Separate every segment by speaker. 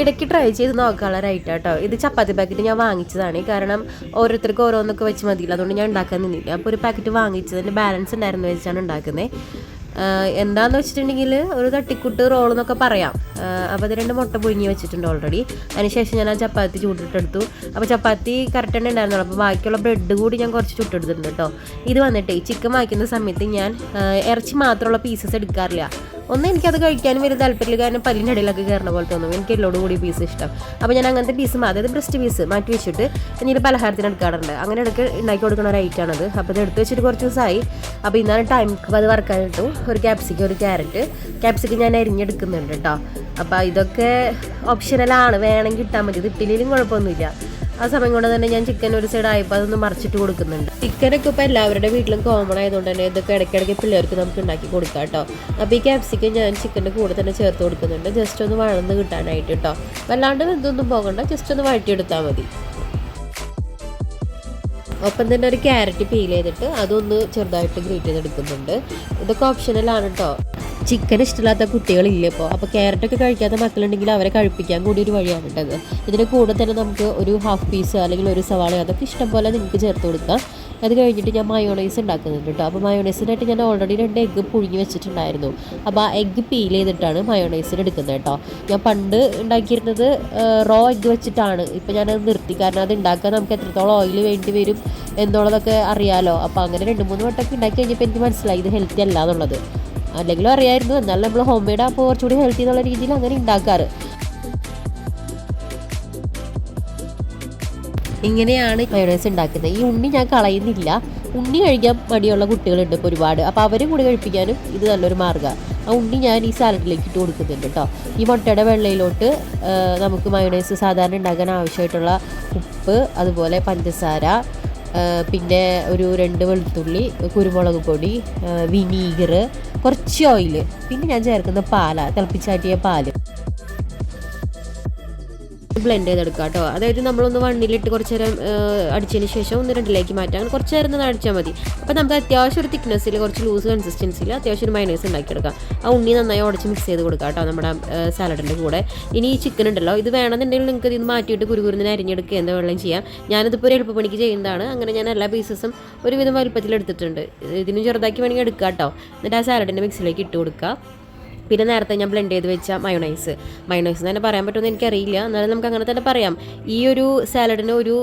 Speaker 1: ഇടയ്ക്ക് ട്രൈ ചെയ്ത് നോക്കാനുള്ള റൈറ്റ് കേട്ടോ ഇത് ചപ്പാത്തി പാക്കറ്റ് ഞാൻ വാങ്ങിച്ചതാണ്. കാരണം ഓരോരുത്തർക്ക് ഓരോന്നൊക്കെ വെച്ച് മതിയില്ല. അതുകൊണ്ട് ഞാൻ ഉണ്ടാക്കാൻ നിന്നില്ല. അപ്പോൾ ഒരു പാക്കറ്റ് വാങ്ങിച്ചതിന്റെ ബാലൻസ് ഉണ്ടായിരുന്നു വെച്ചാണ് ഉണ്ടാക്കുന്നത് എന്താന്ന് വെച്ചിട്ടുണ്ടെങ്കിൽ ഒരു തട്ടിക്കുട്ട് റോൾ എന്നൊക്കെ പറയാം. അപ്പോൾ അത് രണ്ട് മുട്ട പുഴുങ്ങി വെച്ചിട്ടുണ്ട് ഓൾറെഡി അതിനുശേഷം ഞാൻ ആ ചപ്പാത്തി ചൂട്ടിട്ടെടുത്തു. അപ്പോൾ ചപ്പാത്തി കറക്റ്റ് തന്നെ ഉണ്ടായിരുന്നുള്ളൂ. അപ്പോൾ ബാക്കിയുള്ള ബ്രെഡ് കൂടി ഞാൻ കുറച്ച് ചുട്ടെടുത്തിട്ടുണ്ട് കേട്ടോ ഇത് വന്നിട്ട് ചിക്കൻ വാങ്ങിക്കുന്ന സമയത്ത് ഞാൻ ഇറച്ചി മാത്രമുള്ള പീസസ് എടുക്കാറില്ല. ഒന്ന് എനിക്കത് കഴിക്കാനും വലിയ താല്പര്യമില്ല. കാരണം പല്ലിന്റെ ഇടയിലൊക്കെ കയറുന്ന പോലെ തോന്നും. എനിക്ക് എല്ലോട് കൂടി പീസ് ഇഷ്ടം. അപ്പോൾ ഞാൻ അങ്ങനത്തെ പീസ് അതായത് ബ്രസ്റ്റ് പീസ് മാറ്റി വെച്ചിട്ട് ഇനി പലഹാരത്തിന് എടുക്കാറുണ്ട്. അങ്ങനെ ഇടയ്ക്ക് ഉണ്ടാക്കി കൊടുക്കുന്ന ഒരു ഐറ്റാണത് അപ്പോൾ ഇത് എടുത്ത് വെച്ചിട്ട് കുറച്ച് ദിവസമായി. അപ്പോൾ ഇന്നാണ് ടൈം അത് വറക്കാനിട്ടു ഒരു ക്യാപ്സിക്ക ഒരു ക്യാരറ്റ് ക്യാപ്സിക്ക ഞാൻ അരിഞ്ഞെടുക്കുന്നുണ്ട് കേട്ടോ അപ്പോൾ ഇതൊക്കെ ഓപ്ഷനലാണ് വേണമെങ്കിൽ ഇട്ടാൽ മതി. ഇത് കുഴപ്പമൊന്നുമില്ല. ആ സമയം കൊണ്ട് തന്നെ ഞാൻ ചിക്കൻ ഒരു സൈഡ് ആയപ്പോൾ അതൊന്ന് മറിച്ചിട്ട് കൊടുക്കുന്നുണ്ട്. ചിക്കനൊക്കെ ഇപ്പോൾ എല്ലാവരുടെ വീട്ടിലും കോമൺ ആയതുകൊണ്ട് തന്നെ ഇതൊക്കെ ഇടയ്ക്കിടയ്ക്ക് പിള്ളേർക്ക് നമുക്ക് ഉണ്ടാക്കി കൊടുക്കാം കേട്ടോ അപ്പോൾ ഈ ക്യാപ്സിക്കം ഞാൻ ചിക്കന്റെ കൂടെ തന്നെ ചേർത്ത് കൊടുക്കുന്നുണ്ട്. ജസ്റ്റ് ഒന്ന് വഴന്ന് കിട്ടാനായിട്ട് കേട്ടോ വല്ലാണ്ട് ഇതൊന്നും പോകണ്ട. ജസ്റ്റ് ഒന്ന് വഴറ്റിയെടുത്താൽ മതി. ഒപ്പം തന്നെ ഒരു ക്യാരറ്റ് പീൽ ചെയ്തിട്ട് അതൊന്ന് ചെറുതായിട്ട് ഗ്രേറ്റ് ചെയ്തെടുക്കുന്നുണ്ട്. ഇതൊക്കെ ഓപ്ഷനലാണ് കേട്ടോ ചിക്കൻ ഇഷ്ടമില്ലാത്ത കുട്ടികളില്ല ഇപ്പോൾ അപ്പോൾ ക്യാരറ്റൊക്കെ കഴിക്കാത്ത മക്കളുണ്ടെങ്കിൽ അവരെ കഴിപ്പിക്കാൻ കൂടി ഒരു വഴിയാണ് കേട്ടത് ഇതിന്റെ കൂടെ തന്നെ നമുക്ക് ഒരു ഹാഫ് പീസ് അല്ലെങ്കിൽ ഒരു സവാള അതൊക്കെ ഇഷ്ടം പോലെ നിങ്ങൾക്ക് ചേർത്ത് കൊടുക്കാം. അത് കഴിഞ്ഞിട്ട് ഞാൻ മയോണൈസ് ഉണ്ടാക്കുന്നുണ്ട് കേട്ടോ. അപ്പോൾ മയോണൈസിനായിട്ട് ഞാൻ ഓൾറെഡി രണ്ട് എഗ്ഗ് പുഴുങ്ങി വെച്ചിട്ടുണ്ടായിരുന്നു. അപ്പോൾ ആ എഗ്ഗ് പീൽ ചെയ്തിട്ടാണ് മയോണൈസിന് എടുക്കുന്നത് കേട്ടോ. ഞാൻ പണ്ട് ഉണ്ടാക്കിയിരുന്നത് റോ എഗ്ഗ് വെച്ചിട്ടാണ്. ഇപ്പോൾ ഞാനത് നിർത്തി. കാരണം അത് ഉണ്ടാക്കാൻ നമുക്ക് എത്രത്തോളം ഓയിൽ വേണ്ടി വരും എന്നുള്ളതൊക്കെ അറിയാലോ. അപ്പോൾ അങ്ങനെ രണ്ട് മൂന്ന് വട്ടമൊക്കെ ഉണ്ടാക്കി കഴിഞ്ഞപ്പോൾ എനിക്ക് മനസ്സിലായി ഇത് ഹെൽത്തി അല്ല എന്നുള്ളത്. അല്ലെങ്കിലും അറിയായിരുന്നു. എന്നാലും നമ്മൾ ഹോം മെയ്ഡ് ആകുമ്പോൾ കുറച്ചുകൂടി ഹെൽത്തി എന്നുള്ള രീതിയിൽ അങ്ങനെ ഉണ്ടാക്കാറ് ഇങ്ങനെയാണ് മയോണൈസ് ഉണ്ടാക്കുന്നത് ഈ ഉണ്ണി ഞാൻ കളയുന്നില്ല. ഉണ്ണി കഴിക്കാൻ മടിയുള്ള കുട്ടികളുണ്ട് ഇപ്പോൾ ഒരുപാട്. അപ്പോൾ അവരും കൂടി കഴിപ്പിക്കാനും ഇത് നല്ലൊരു മാർഗമാണ് ആ ഉണ്ണി ഞാൻ ഈ സാലഡിലേക്ക് ഇട്ട് കൊടുക്കുന്നുണ്ട് കേട്ടോ ഈ മുട്ടയുടെ വെള്ളയിലോട്ട് നമുക്ക് മയോണൈസ് സാധാരണ ഉണ്ടാക്കാൻ ആവശ്യമായിട്ടുള്ള ഉപ്പ് അതുപോലെ പഞ്ചസാര പിന്നെ ഒരു രണ്ട് വെളുത്തുള്ളി കുരുമുളക് പൊടി വിനീഗർ കുറച്ച് ഓയിൽ പിന്നെ ഞാൻ ചേർക്കുന്ന പാലാണ് തിളപ്പിച്ചാട്ടിയ പാൽ. ബ്ലെൻഡ് ചെയ്തെടുക്കുക കേട്ടോ. അതായത് നമ്മളൊന്ന് വണ്ണിലിട്ട് കുറച്ച് നേരം അടിച്ചതിന് ശേഷം ഒന്ന് രണ്ടിലേക്ക് മാറ്റാം അങ്ങനെ കുറച്ച് നേരം ഒന്ന് അടിച്ചാൽ മതി. അപ്പോൾ നമുക്ക് അത്യാവശ്യം ഒരു തിക്നെസ്സിൽ കുറച്ച് ലൂസ് കൺസിസ്റ്റൻസിൽ അത്യാവശ്യം ഒരു മൈനേഴ്സ് ഉണ്ടാക്കിയെടുക്കാം. ആ ഉണ്ണി നന്നായി ഉടച്ച് മിക്സ് ചെയ്ത് കൊടുക്കുക കേട്ടോ നമ്മുടെ സാലഡിന്റെ കൂടെ. ഇനി ഈ ചിക്കൻ ഉണ്ടല്ലോ ഇത് വേണമെന്നുണ്ടെങ്കിൽ നിങ്ങൾക്ക് ഇത് മാറ്റിയിട്ട് കുരുകുരുന്നിന് അരിഞ്ഞെടുക്കുക എന്താ വെള്ളം ചെയ്യാം. ഞാനിതിപ്പോൾ ഒരു എളുപ്പപ്പണിക്ക് ചെയ്യുന്നതാണ്. അങ്ങനെ ഞാൻ എല്ലാ പീസസും ഒരുവിധം വലുപ്പത്തിൽ എടുത്തിട്ടുണ്ട് ഇതിനും ചെറുതാക്കി വേണമെങ്കിൽ എടുക്കുക കേട്ടോ. എന്നിട്ട് ആ സാലഡിന്റെ മിക്സിലേക്ക് ഇട്ട് കൊടുക്കുക പിന്നെ നേരത്തെ ഞാൻ ബ്ലെൻഡ് ചെയ്ത് വെച്ച മയോണൈസ് മയോണൈസ് എന്ന് തന്നെ പറയാൻ പറ്റുമെന്ന് എനിക്കറിയില്ല. എന്നാലും നമുക്ക് അങ്ങനെ തന്നെ പറയാം. ഈ ഒരു സാലഡിന് ഒരു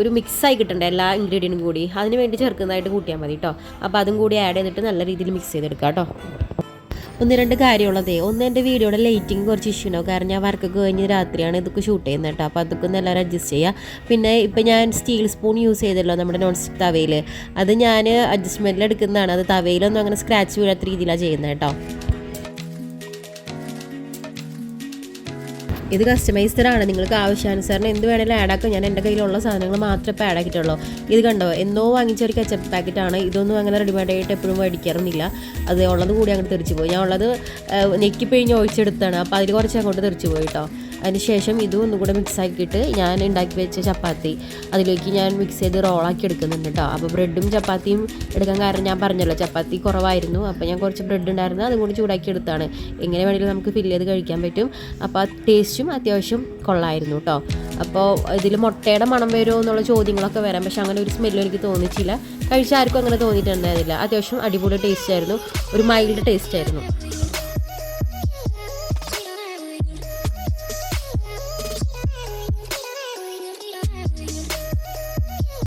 Speaker 1: ഒരു മിക്സായി കിട്ടണ്ട എല്ലാ ഇൻഗ്രീഡിയന്റും കൂടി. അതിന് വേണ്ടി ചേർക്കുന്നതായിട്ട് കൂട്ടിയാൽ മതി കേട്ടോ അപ്പോൾ അതും കൂടി ആഡ് ചെയ്തിട്ട് നല്ല രീതിയിൽ മിക്സ് ചെയ്തെടുക്കുക കേട്ടോ ഒന്ന് രണ്ട് കാര്യമുള്ളതേ. ഒന്ന് എന്റെ വീഡിയോയുടെ ലൈറ്റിംഗ് കുറച്ച് ഇഷ്യൂ ഉണ്ടാവും. കാരണം ഞാൻ വർക്കൊക്കെ കഴിഞ്ഞ് രാത്രിയാണ് ഇതൊക്കെ ഷൂട്ട് ചെയ്യുന്നത് കേട്ടോ അപ്പോൾ അതൊക്കെ എല്ലാവരും അഡ്ജസ്റ്റ് ചെയ്യുക പിന്നെ ഇപ്പോൾ ഞാൻ സ്റ്റീൽ സ്പൂൺ യൂസ് ചെയ്തല്ലോ നമ്മുടെ നോൺ സ്റ്റിക്ക് തവയിൽ അത് ഞാൻ അഡ്ജസ്റ്റ്മെന്റിൽ എടുക്കുന്നതാണ്. അത് തവയിലൊന്നും അങ്ങനെ സ്ക്രാച്ച് വീഴാത്ത രീതിയിലാണ് ചെയ്യുന്നത് കേട്ടോ ഇത് ആണ് നിങ്ങൾക്ക് ആവശ്യാനുസരണം എന്ത് വേണേലും ആഡ് ആക്കാം. ഞാൻ എന്റെ കയ്യിലുള്ള സാധനങ്ങൾ മാത്രമേ ഇപ്പോൾ ആഡ് ആക്കിയിട്ടുള്ളൂ. ഇത് കണ്ടോ? എന്നോ വാങ്ങിച്ച ഒരു കച്ചപ്പ് പാക്കറ്റാണ് ഇതൊന്നും അങ്ങനെ റെഡിമെയ്ഡ് ആയിട്ട് എപ്പോഴും മേടിക്കാറൊന്നുമില്ല. അത് ഉള്ളത് കൂടി അങ്ങോട്ട് തെറിച്ച് പോയി. ഞാൻ ഉള്ളത് നെക്കി ഒഴിച്ചെടുത്താണ് അപ്പോൾ അതിൽ കുറച്ച് അങ്ങോട്ട് തെറിച്ച് പോയി കേട്ടോ അതിനുശേഷം ഇതും ഒന്നും കൂടെ മിക്സ് ആക്കിയിട്ട് ഞാൻ ഉണ്ടാക്കി വെച്ച ചപ്പാത്തി. അതിലേക്ക് ഞാൻ മിക്സ് ചെയ്ത് റോളാക്കി എടുക്കുന്നുണ്ട് കേട്ടോ അപ്പോൾ ബ്രെഡും ചപ്പാത്തിയും എടുക്കാൻ കാരണം ഞാൻ പറഞ്ഞല്ലോ ചപ്പാത്തി കുറവായിരുന്നു. അപ്പോൾ ഞാൻ കുറച്ച് ബ്രെഡ് ഉണ്ടായിരുന്നു അതും കൂടി ചൂടാക്കി എടുത്താണ്. എങ്ങനെ വേണമെങ്കിലും നമുക്ക് ഫില്ല് ചെയ്ത് കഴിക്കാൻ പറ്റും. അപ്പോൾ ടേസ്റ്റും അത്യാവശ്യം കൊള്ളായിരുന്നു കേട്ടോ അപ്പോൾ ഇതിൽ മുട്ടയുടെ മണം വരുമോ എന്നുള്ള ചോദ്യങ്ങളൊക്കെ വരാം. പക്ഷെ അങ്ങനെ ഒരു സ്മെല്ലും എനിക്ക് തോന്നിച്ചില്ല. കഴിച്ച ആർക്കും അങ്ങനെ തോന്നിയിട്ടുണ്ടായിരുന്നില്ല. അത്യാവശ്യം അടിപൊളി ടേസ്റ്റ് ആയിരുന്നു. ഒരു മൈൽഡ് ടേസ്റ്റ് ആയിരുന്നു.